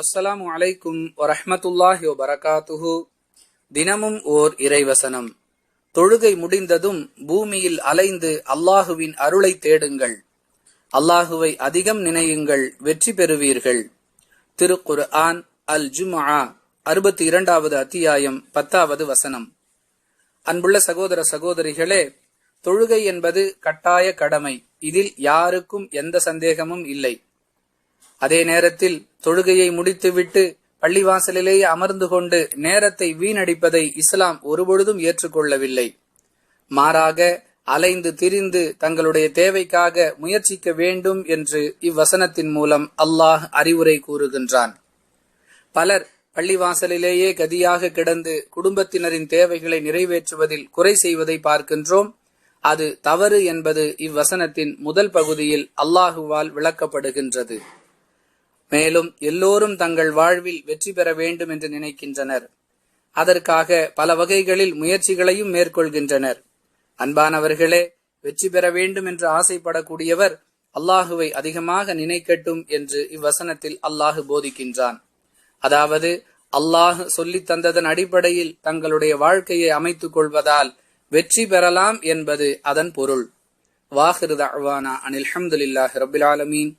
அஸ்ஸலாமு அலைக்கும் வரஹமத்துல்லாஹி வபரகாத்துஹு. தினமும் ஓர் இறைவசனம். தொழுகை முடிந்ததும் பூமியில் அலைந்து அல்லாஹுவின் அருளை தேடுங்கள். அல்லாஹுவை அதிகம் நினையுங்கள் வெற்றி பெறுவீர்கள். திருக்குர் ஆன் அல் ஜுமா அறுபத்தி இரண்டாவது அத்தியாயம் பத்தாவது வசனம். அன்புள்ள சகோதர சகோதரிகளே தொழுகை என்பது கட்டாய கடமை. இதில் யாருக்கும் எந்த சந்தேகமும் இல்லை. அதே நேரத்தில் தொழுகையை முடித்துவிட்டு பள்ளிவாசலிலேயே அமர்ந்து கொண்டு நேரத்தை வீணடிப்பதை இஸ்லாம் ஒருபொழுதும் ஏற்றுக்கொள்ளவில்லை. மாறாக அலைந்து திரிந்து தங்களுடைய தேவைக்காக முயற்சிக்க வேண்டும் என்று இவ்வசனத்தின் மூலம் அல்லாஹ் அறிவுரை கூறுகின்றான். பலர் பள்ளிவாசலிலேயே கதியாக கிடந்து குடும்பத்தினரின் தேவைகளை நிறைவேற்றுவதில் குறை செய்வதை பார்க்கின்றோம். அது தவறு என்பது இவ்வசனத்தின் முதல் பகுதியில் அல்லாஹுவால் விளக்கப்படுகின்றது. மேலும் எல்லோரும் தங்கள் வாழ்வில் வெற்றி பெற வேண்டும் என்று நினைக்கின்றனர். அதற்காக பல வகைகளில் முயற்சிகளையும் மேற்கொள்கின்றனர். அன்பானவர்களே வெற்றி பெற வேண்டும் என்று ஆசைப்படக்கூடியவர் அல்லாஹுவை அதிகமாக நினைக்கட்டும் என்று இவ்வசனத்தில் அல்லாஹு போதிக்கின்றான். அதாவது அல்லாஹ் சொல்லித் தந்ததன் அடிப்படையில் தங்களுடைய வாழ்க்கையை அமைத்துக் கொள்வதால் வெற்றி பெறலாம் என்பது அதன் பொருள். வாஹிரு அனில் ஹம்துலில்லாஹி ரபில் ஆலமீன்.